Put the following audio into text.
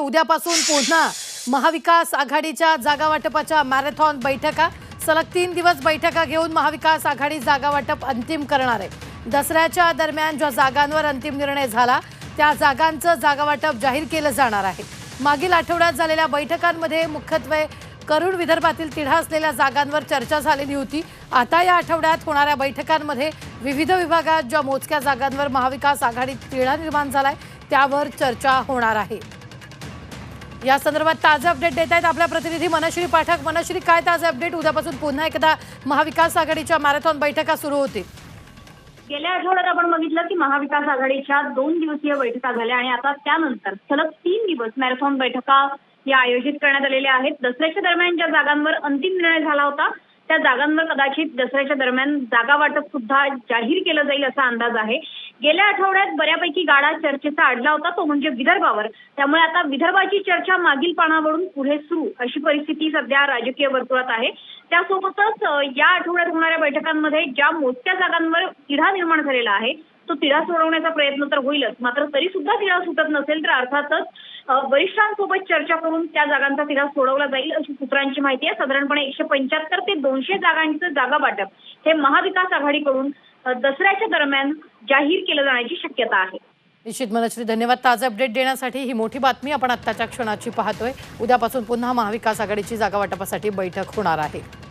उद्यापासून पुन्हा महाविकास आघाडीच्या जागा वाटपाच्या मॅरेथॉन बैठका. सलग तीन दिवस बैठका घेऊन महाविकास आघाडी जागा वाटप अंतिम करणार आहे. दसऱ्याच्या दरम्यान ज्या जागांवर अंतिम निर्णय झाला त्या जागांचं जागा वाटप जाहीर केलं जाणार आहे. मागील आठवड्यात झालेल्या बैठकांमध्ये मुख्यत्वे करुण विदर्भातील तिढा असलेल्या जागांवर चर्चा झालेली होती. आता या आठवड्यात होणाऱ्या बैठकांमध्ये विविध विभागात ज्या मोजक्या जागांवर महाविकास आघाडीत तिढा निर्माण झालाय त्यावर चर्चा होणार आहे. या संदर्भात ताजे अपडेट देत आहेत आपल्या प्रतिनिधी मनश्री पाठक. मनश्री काय ताजे अपडेट उद्यापासून पुन्हा एकदा महाविकास आघाडीच्या मॅरेथॉन बैठका सुरू होतील. गेल्या आठवड्यात आपण बघितलं की महाविकास आघाडीच्या दोन दिवसीय बैठका झाल्या आणि आता त्यानंतर सलग तीन दिवस मॅरेथॉन बैठका या आयोजित करण्यात आलेल्या आहेत. दसऱ्याच्या दरम्यान ज्या जागांवर अंतिम निर्णय झाला होता त्या जागांवर कदाचित दसऱ्याच्या दरम्यान जागा वाटप सुद्धा जाहीर केलं जाईल असा अंदाज आहे. गेल्या आठवड्यात बऱ्यापैकी गाडा चर्चेचा अडला होता तो म्हणजे विदर्भावर. त्यामुळे आता विदर्भाची चर्चा मागील पानावरून पुढे सुरू अशी परिस्थिती सध्या राजकीय वर्तुळात आहे. त्यासोबतच या आठवड्यात होणाऱ्या बैठकांमध्ये ज्या मोठ्या जागांवर तिढा निर्माण झालेला आहे तो तिढा सोडवण्याचा प्रयत्न तर होईलच. मात्र तरी सुद्धा तिढा सुटत नसेल तर अर्थातच वरिष्ठांसोबत चर्चा करून त्या जागांचा तिढा सोडवला जाईल अशी सूत्रांची माहिती आहे. साधारणपणे एकशे पंच्याहत्तर ते दोनशे जागांचं जागा वाटप हे महाविकास आघाडीकडून दसऱ्याच्या दरम्यान जाहीर केलं जाण्याची शक्यता आहे. निश्चित मनश्री धन्यवाद. ताजा अपडेट देण्यासाठी ही मोठी बातमी आपण आत्ताच्या क्षणाची पाहतोय. उद्यापासून पुन्हा महाविकास आघाडीची जागा वाटपासाठी बैठक होणार आहे.